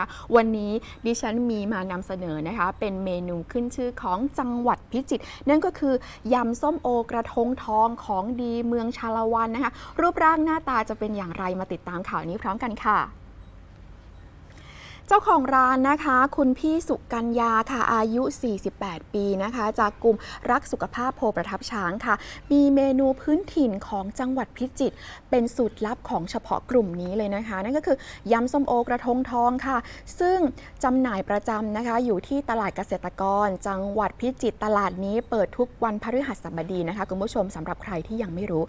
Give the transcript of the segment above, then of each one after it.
นะคะวันนี้ดิฉันมีมานำเสนอนะคะ เป็นเมนูขึ้นชื่อของจังหวัดพิจิตรนั่นก็คือยำส้มโอกระทงทองของดีเมืองชาละวันนะคะ รูปร่างหน้าตาจะเป็นอย่างไรมาติดตามข่าวนี้พร้อมกันค่ะ เจ้าของร้านนะคะ คุณพี่สุกัญญาค่ะอายุ 48 ปีนะคะ จากกลุ่มรักสุขภาพโพประทับช้างค่ะ มีเมนูพื้นถิ่นของจังหวัดพิจิตรเป็นสูตรลับของเฉพาะกลุ่มนี้เลยนะคะ นั่นก็คือยำส้มโอกระทงทองค่ะ ซึ่งจำหน่ายประจำนะคะ อยู่ที่ตลาดเกษตรกร จังหวัดพิจิตรตลาดนี้เปิดทุกวันพฤหัสบดีนะคะคุณผู้ชมสำหรับใครที่ยังไม่รู้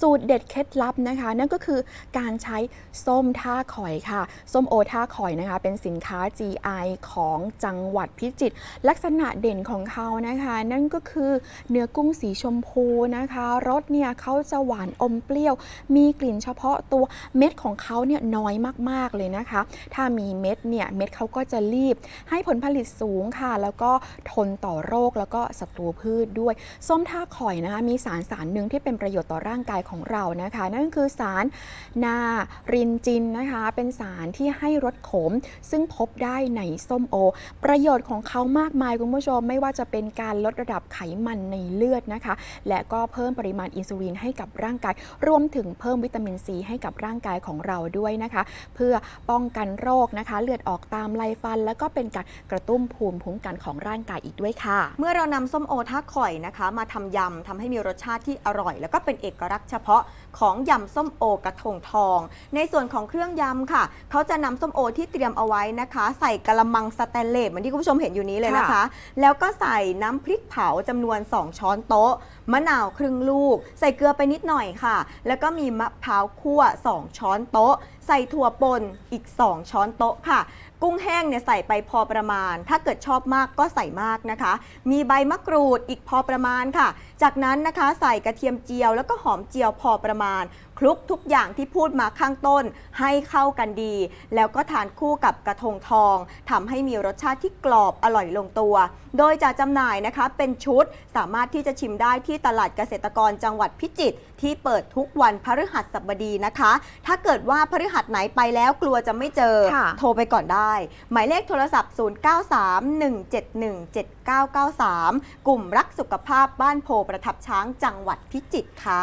สูตรเด็ดเคล็ดลับนะคะ นั่นก็คือการใช้ส้มท่าข่อยค่ะส้มโอท่าข่อยนะคะเป็นสินค้า GI ของจังหวัดพิจิตรลักษณะเด่นของเขานะคะ นั่นก็คือเนื้อกุ้งสีชมพูนะคะรสเนี่ยเขาจะหวานอมเปรี้ยว มีกลิ่นเฉพาะตัวเม็ดของเขาเนี่ยน้อยมากๆเลยนะคะ ถ้ามีเม็ดเนี่ยเม็ดเขาก็จะรีบ ให้ผลผลิตสูงค่ะ แล้วก็ทนต่อโรคแล้วก็ศัตรูพืชด้วย ส้มท่าข่อยนะคะมีสารสารหนึ่งที่เป็นประโยชน์ต่อร่างกายของเรานะคะ นั่นคือสารนารินจินนะคะ เป็นสารที่ให้รสขมซึ่งพบได้ในส้มโอ ประโยชน์ของเขามากมายคุณผู้ชม ไม่ว่าจะเป็นการลดระดับไขมันในเลือดนะคะ และก็เพิ่มปริมาณอินซูลินให้กับร่างกาย รวมถึงเพิ่มวิตามินซีให้กับร่างกายของเราด้วยนะคะ เพื่อป้องกันโรคนะคะ เลือดออกตามไรฟัน แล้วก็เป็นการกระตุ้นภูมิคุ้มกันของร่างกายอีกด้วยค่ะ เมื่อเรานำส้มโอท่าข่อยนะคะ มาทำยำทำให้มีรสชาติที่อร่อย แล้วก็เป็นเอกลักษณ์เฉพาะของยำส้มโอกระทงทอง ในส่วนของเครื่องยำค่ะ เขาจะนำส้มโอที่เตรียมเอาไว้นะคะ ใส่กระมังสแตนเลสเหมือนที่คุณผู้ชมเห็นอยู่นี้เลยนะคะค่ะแล้วก็ใส่น้ำพริกเผาจำนวน 2 ช้อนโต๊ะ มะนาวครึ่งลูก ใส่เกลือไปนิดหน่อยค่ะ แล้วก็มีมะพร้าวคั่ว 2 ช้อนโต๊ะ ใส่ถั่วป่นอีก 2 ช้อนโต๊ะค่ะ กุ้งแห้งเนี่ยใส่ไปพอประมาณ ถ้าเกิดชอบมากก็ใส่มากนะคะ มีใบมะกรูดอีกพอประมาณค่ะ จากนั้นนะคะใส่กระเทียมเจียว แล้วก็หอมเจียวพอประมาณ คลุกทุกอย่างที่พูดมาข้างต้นให้เข้ากันดี แล้วก็ทานคู่กับกระทงทองทำให้มีรสชาติที่กรอบอร่อยลงตัว โดยจะจำหน่ายนะคะเป็นชุดสามารถที่จะชิมได้ที่ตลาดเกษตรกรจังหวัดพิจิตรที่เปิดทุกวันพฤหัสบดีนะคะ ถ้าเกิดว่าพฤหัสไหนไปแล้วกลัวจะไม่เจอค่ะโทรไปก่อนได้ หมายเลขโทรศัพท์ 0931717993 กลุ่มรักสุขภาพบ้านโพประทับช้างจังหวัดพิจิตรค่ะ